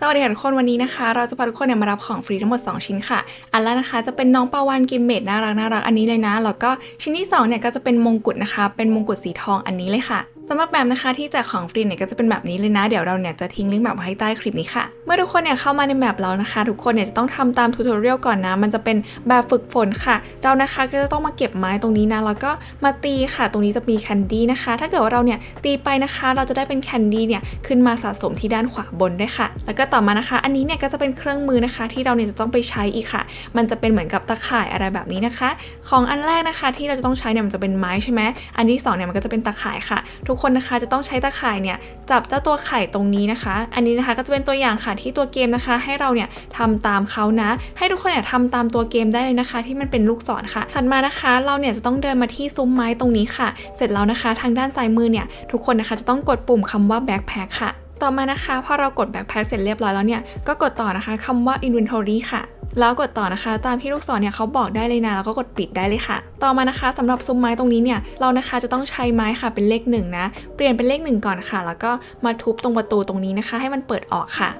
สวัสดีค่ะทุกคนวันนี้นะคะ เราจะพาทุกคนเนี่ยมารับของฟรีทั้งหมด 2 ชิ้นค่ะ อันแรกนะคะจะเป็นน้องปาวานกิมเมดน่ารักน่ารักอันนี้เลยนะ แล้วก็ชิ้นที่2เนี่ยก็จะเป็นมงกุฎนะคะ เป็นมงกุฎสีทองอันนี้เลยค่ะ สำหรับแบบนะคะที่แจกของฟรีเนี่ยก็จะเป็นแบบนี้เลยนะ เดี๋ยวเราเนี่ยจะทิ้งลิงก์แบบไว้ใต้คลิปนี้ค่ะ เมื่อทุกคนเนี่ยเข้ามาในแบบเรานะคะ ทุกคนเนี่ยจะต้องทำตามทูตอเรียลก่อนนะ มันจะเป็นแบบฝึกฝนค่ะ เรานะคะก็จะต้องมาเก็บไม้ตรงนี้นะ แล้วก็มาตีค่ะ ตรงนี้จะมีแคนดี้นะคะ ถ้าเกิดว่าเราเนี่ยตีไปนะคะ เราจะได้เป็นแคนดี้เนี่ยขึ้นมาสะสมที่ด้านขวาบนด้วยค่ะ แล้วก็ต่อมานะคะ อันนี้เนี่ยก็จะเป็นเครื่องมือนะคะ ที่เราเนี่ยจะต้องไปใช้อีกค่ะ มันจะเป็นเหมือนกับตะข่ายอะไรแบบนี้นะคะ ของอันแรกนะคะที่เราจะต้องใช้เนี่ยมันจะเป็นไม้ใช่ไหมอันที่สองเนี่ยมันก็จะเป็นตะข่ายค่ะทุกคนนะคะจะต้องใช้ตะข่ายเนี่ยจับเจ้าตัวไข่ตรงนี้นะคะ อันนี้นะคะก็จะเป็นตัวอย่างค่ะที่ตัวเกมนะคะ ให้เราเนี่ยทำตามเขานะ ให้ทุกคนเนี่ยทำตามตัวเกมได้เลยนะคะ ที่มันเป็นลูกศรค่ะ ถัดมานะคะ เราเนี่ยจะต้องเดินมาที่ซุ้มไม้ตรงนี้ค่ะ เสร็จแล้วนะคะ ทางด้านซ้ายมือเนี่ยทุกคนนะคะจะต้องกดปุ่มคำว่า backpack ค่ะ ต่อมานะคะพอเรากด backpack เสร็จเรียบร้อยแล้วเนี่ยก็กดต่อนะคะคำว่า inventory ค่ะ แล้วกดต่อนะคะ ตามที่ลูกศรเนี่ยเขาบอกได้เลยนะแล้วก็กดปิดได้เลยค่ะ ต่อมานะคะสำหรับซุ้มไม้ตรงนี้เนี่ยเรานะคะจะต้องใช้ไม้ค่ะเป็นเลขหนึ่งนะเปลี่ยนเป็นเลขหนึ่งก่อนค่ะ แล้วก็มาทุบตรงประตูตรงนี้นะคะ ให้มันเปิดออกค่ะ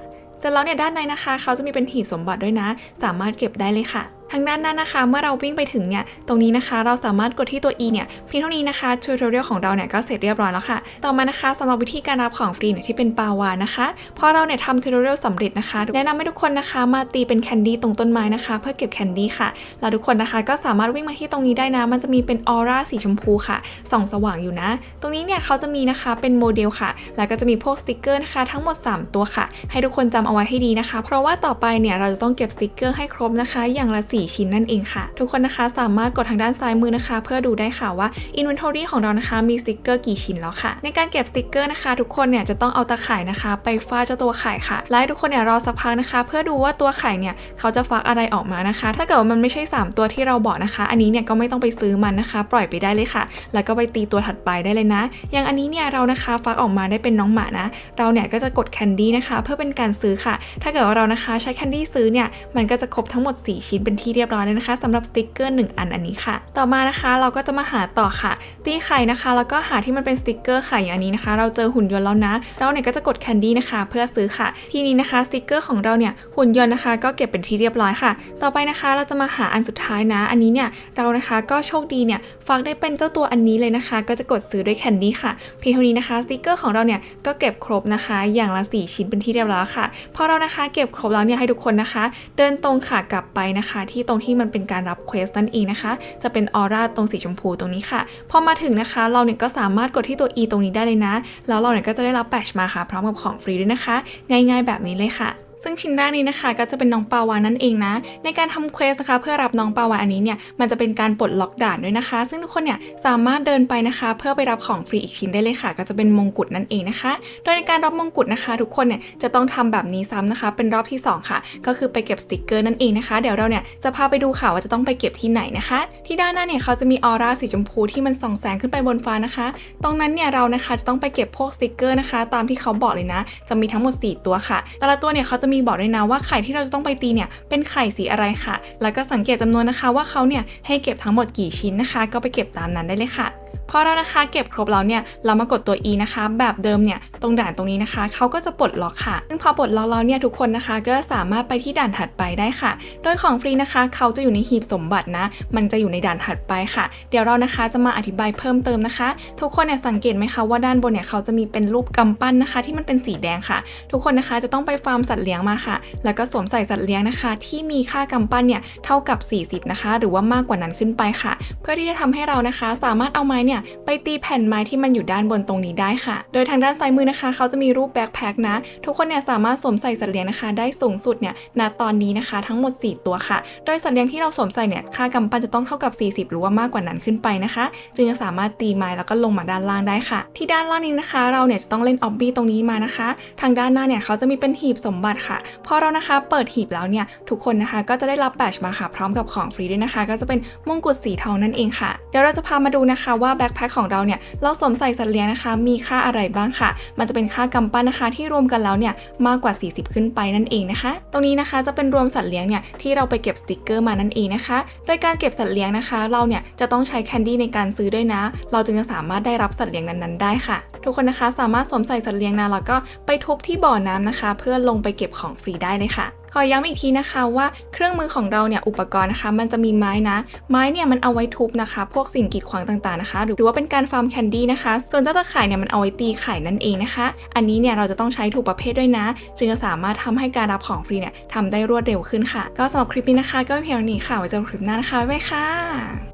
จากแล้วเนี่ยด้านในนะคะ เขาจะมีเป็นหีบสมบัติด้วยนะ สามารถเก็บได้เลยค่ะ ทางด้านหนั้นนะคะ เมื่อเราวิ่งไปถึงเนี่ย ตรงนี้นะคะ เราสามารถกดที่ตัว E เนี่ย เพียงเท่านี้นะคะทูตอเรียลของเราเนี่ยก็เสร็จเรียบร้อยแล้วค่ะ ต่อมานะคะสำหรับวิธีการรับของฟรีเนี่ยที่เป็นปาวานะคะพอเราเนี่ยทำทูตอเรียลสำเร็จนะคะ แนะนำให้ทุกคนนะคะ มาตีเป็นแคนดี้ตรงต้นไม้นะคะ เพื่อเก็บแคนดี้ค่ะแล้วทุกคนนะคะก็สามารถวิ่งมาที่ตรงนี้ได้นะ มันจะมีเป็นออร่าสีชมพูค่ะ ส่องสว่างอยู่นะ ตรงนี้เนี่ยเขาจะมีนะคะเป็นโมเดลค่ะ แล้วก็จะมีพวกสติกเกอร์นะคะ ทั้งหมด 3 ตัวค่ะ ให้ทุกคนจำเอาไว้ให้ดีนะคะ เพราะว่าต่อไปเนี่ยเราจะต้องเก็บสติกเกอร์ให้ครบนะคะ อย่างละ4 ชิ้นนั่นเองค่ะ ทุกคนนะคะสามารถกดทางด้านซ้ายมือนะคะ เพื่อดูได้ค่ะว่า Inventory ของเรานะคะมีสติกเกอร์กี่ชิ้นแล้วค่ะ ในการเก็บสติกเกอร์นะคะ ทุกคนเนี่ยจะต้องเอาตาข่ายนะคะ ไปฟาดเจ้าตัวไข่ค่ะและให้ทุกคนเนี่ยรอสักพักนะคะ เพื่อดูว่าตัวไข่เนี่ยเขาจะฟักอะไรออกมานะคะ ถ้าเกิดว่ามันไม่ใช่ 3 ตัวที่เราบอกนะคะ อันนี้เนี่ยก็ไม่ต้องไปซื้อมันนะคะ ปล่อยไปได้เลยค่ะ แล้วก็ไปตีตัวถัดไปได้เลยนะ อย่างอันนี้เนี่ยเรานะคะฟักออกมาได้เป็นน้องหมานะ เราเนี่ยก็จะกดแคนดี้นะคะ เพื่อเป็นการซื้อค่ะ ถ้าเกิดว่าเรานะคะใช้แคนดี้ซื้อเนี่ยมันก็จะครบทั้งหมด 4 ชิ้นเป็นทีเรียบร้อยเลยนะคะสำหรับสติกเกอร์1อันอันนี้ค่ะ ต่อมานะคะเราก็จะมาหาต่อค่ะ ตีไข่นะคะ แล้วก็หาที่มันเป็นสติกเกอร์ไข่อย่างอันนี้นะคะ เราเจอหุ่นยนต์แล้วนะ เราเนี่ยก็จะกดแคนดี้นะคะ เพื่อซื้อค่ะ ทีนี้นะคะสติกเกอร์ของเราเนี่ยหุ่นยนต์นะคะ ก็เก็บเป็นที่เรียบร้อยค่ะ ต่อไปนะคะเราจะมาหาอันสุดท้ายนะ อันนี้เนี่ยเรานะคะก็โชคดีเนี่ยฟักได้เป็นเจ้าตัวอันนี้เลยนะคะ ก็จะกดซื้อด้วยแคนดี้ค่ะเพียงเท่านี้นะคะสติกเกอร์ของเราเนี่ยก็เก็บครบนะคะ อย่างละ 4 ชิ้นเป็นที่เรียบร้อยค่ะพอเรานะคะเก็บครบแล้วเนี่ยให้ทุกคนนะคะ เดินตรงค่ะกลับไปนะคะที่ตรงที่มันเป็นการรับเควสนั่นเองนะคะ จะเป็นออร่าตรงสีชมพูตรงนี้ค่ะ พอมาถึงนะคะ เราเนี่ยก็สามารถกดที่ตัว E ตรงนี้ได้เลยนะ แล้วเราเนี่ยก็จะได้รับแบตมาค่ะ พร้อมกับของฟรีด้วยนะคะ ง่ายๆแบบนี้เลยค่ะ ซึ่งชิ้นแรกนี้นะคะ ก็จะเป็นน้องปาวานนั่นเองนะ ในการทำเควสนะคะ เพื่อรับน้องปาวานอันนี้เนี่ยมันจะเป็นการปลดล็อกด่านด้วยนะคะ ซึ่งทุกคนเนี่ยสามารถเดินไปนะคะ เพื่อไปรับของฟรีอีกชิ้นได้เลยค่ะ ก็จะเป็นมงกุฎนั่นเองนะคะ โดยในการรับมงกุฎนะคะ ทุกคนเนี่ยจะต้องทำแบบนี้ซ้ำนะคะ เป็นรอบที่ 2 ค่ะ ก็คือไปเก็บสติกเกอร์นั่นเองนะคะ เดี๋ยวเราเนี่ยจะพาไปดูค่ะว่าจะต้องไปเก็บที่ไหนนะคะ ที่ด้านหน้าเนี่ยเขาจะมีออร่าสีชมพูที่มันส่องแสงขึ้นไปบนฟ้านะคะ ตรงนั้นเนี่ยเรานะคะจะต้องไปเก็บพวกสติกเกอร์นะคะ ตามที่เขาบอกเลยนะ จะมีทั้งหมด 4 ตัวค่ะ แต่ละตัวเนี่ยเขาจะมีบอกด้วยนะว่าไข่ที่เราจะต้องไปตีเนี่ยเป็นไข่สีอะไรค่ะ แล้วก็สังเกตจำนวนนะคะว่าเขาเนี่ยให้เก็บทั้งหมดกี่ชิ้นนะคะ ก็ไปเก็บตามนั้นได้เลยค่ะพอเรานะคะเก็บครบแล้วเนี่ยเรามากดตัว E นะคะ แบบเดิมเนี่ยตรงด่านตรงนี้นะคะ เขาก็จะปลดล็อกค่ะ ซึ่งพอปลดล็อกแล้วเนี่ยทุกคนนะคะ ก็สามารถไปที่ด่านถัดไปได้ค่ะ โดยของฟรีนะคะ เขาจะอยู่ในหีบสมบัตินะ มันจะอยู่ในด่านถัดไปค่ะ เดี๋ยวเรานะคะจะมาอธิบายเพิ่มเติมนะคะ ทุกคนเนี่ยสังเกตไหมคะว่าด้านบนเนี่ยเขาจะมีเป็นรูปกำปั้นนะคะ ที่มันเป็นสีแดงค่ะ ทุกคนนะคะจะต้องไปฟาร์มสัตว์เลี้ยงมาค่ะ แล้วก็สวมใส่สัตว์เลี้ยงนะคะ ที่มีค่ากำปั้นเนี่ยเท่ากับ 40 นะคะ หรือว่ามากกว่านั้นขึ้นไปค่ะ เพื่อที่จะทำให้เรานะคะ สามารถเอาไม้เนี่ยไปตีแผ่นไม้ที่มันอยู่ด้านบนตรงนี้ได้ค่ะ โดยทางด้านซ้ายมือนะคะ เขาจะมีรูปแบ็คแพคนะ ทุกคนเนี่ยสามารถสวมใส่สัตว์เลี้ยงนะคะ ได้สูงสุดเนี่ยณตอนนี้นะคะ ทั้งหมด 4 ตัวค่ะ โดยสัตว์เลี้ยงที่เราสวมใส่เนี่ยค่ากำปั้นจะต้องเท่ากับ 40 หรือว่ามากกว่านั้นขึ้นไปนะคะ จึงจะสามารถตีไม้แล้วก็ลงมาด้านล่างได้ค่ะ ที่ด้านล่างนี้นะคะ เราเนี่ยจะต้องเล่นออบบี้ตรงนี้มานะคะ ทางด้านหน้าเนี่ยเขาจะมีเป็นหีบสมบัติค่ะพอเรานะคะเปิดหีบแล้วเนี่ยทุกคนนะคะก็จะได้รับแบตมาค่ะ พร้อมกับของฟรีด้วยนะคะ ก็จะเป็นมงกุฎสีทองนั่นเองค่ะเดี๋ยวเราจะพามาดูนะคะว่าแบ็คแพคของเราเนี่ยเราสวมใส่สัตว์เลี้ยงนะคะ มีค่าอะไรบ้างค่ะมันจะเป็นค่ากำปั้นนะคะ ที่รวมกันแล้วเนี่ยมากกว่า 40 ขึ้นไปนั่นเองนะคะ ตรงนี้นะคะจะเป็นรวมสัตว์เลี้ยงเนี่ยที่เราไปเก็บสติกเกอร์มานั่นเองนะคะ โดยการเก็บสัตว์เลี้ยงนะคะ เราเนี่ยจะต้องใช้แคนดี้ในการซื้อด้วยนะ เราจึงจะสามารถได้รับสัตว์เลี้ยงนั้นๆได้ค่ะ ทุกคนนะคะสามารถสวมใส่สัตว์เลี้ยงนะแล้วก็ไปทุบที่บ่อน้ำนะคะ เพื่อลงไปเก็บของฟรีได้เลยค่ะ ขอย้ำอีกทีนะคะว่าเครื่องมือของเราเนี่ยอุปกรณ์นะคะ มันจะมีไม้นะ ไม้เนี่ยมันเอาไว้ทุบนะคะ พวกสิ่งกีดขวางต่างๆนะคะ หรือว่าเป็นการฟาร์มแคนดี้นะคะ ส่วนเจ้าตะข่ายเนี่ยมันเอาไว้ตีไข่นั่นเองนะคะ อันนี้เนี่ยเราจะต้องใช้ถูกประเภทด้วยนะ จึงจะสามารถทำให้การรับของฟรีเนี่ยทำได้รวดเร็วขึ้นค่ะ ก็สำหรับคลิปนี้นะคะ ก็เพียงนี้ค่ะไว้เจอกันคลิปหน้านะคะบ๊ายบายค่ะ